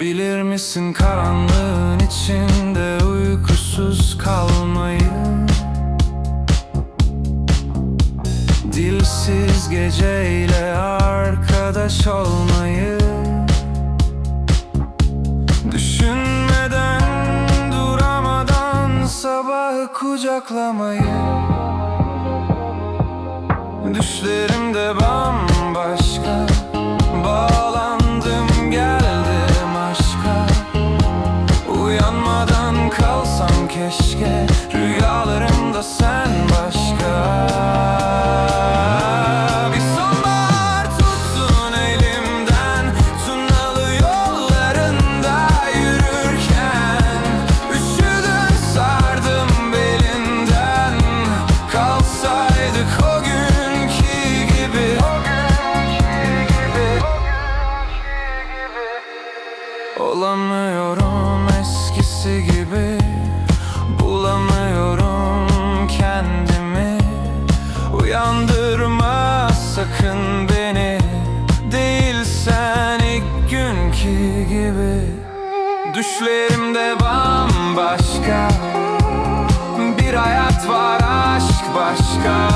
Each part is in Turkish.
Bilir misin karanlığın içinde uykusuz kalmayı? Dilsiz geceyle arkadaş olmayı? Düşünmeden duramadan sabahı kucaklamayı? Düşlerimde bambaşka keşke Rüyalarımda sen başka. Bir sonbahar tuttun elimden Tunalı yollarında yürürken. Üşüdün sardım belinden. Kalsaydık o günkü gibi. Olamıyorum eskisi gibi Uyandırma sakın beni. Değilsen ilk günkü gibi. Düşlerimde bambaşka. Bir hayat var aşk başka.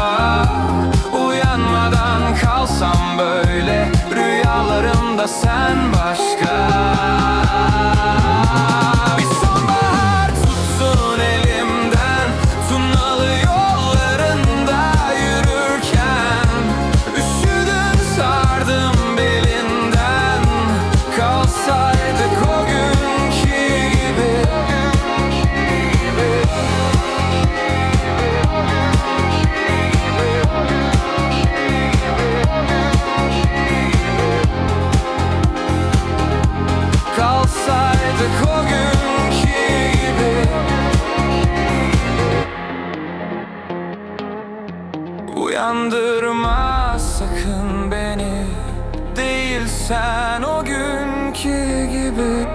Uyanmadan kalsam böyle Rüyalarımda sen başka Gibi. Uyandırma sakın beni. Değilsen o günkü gibi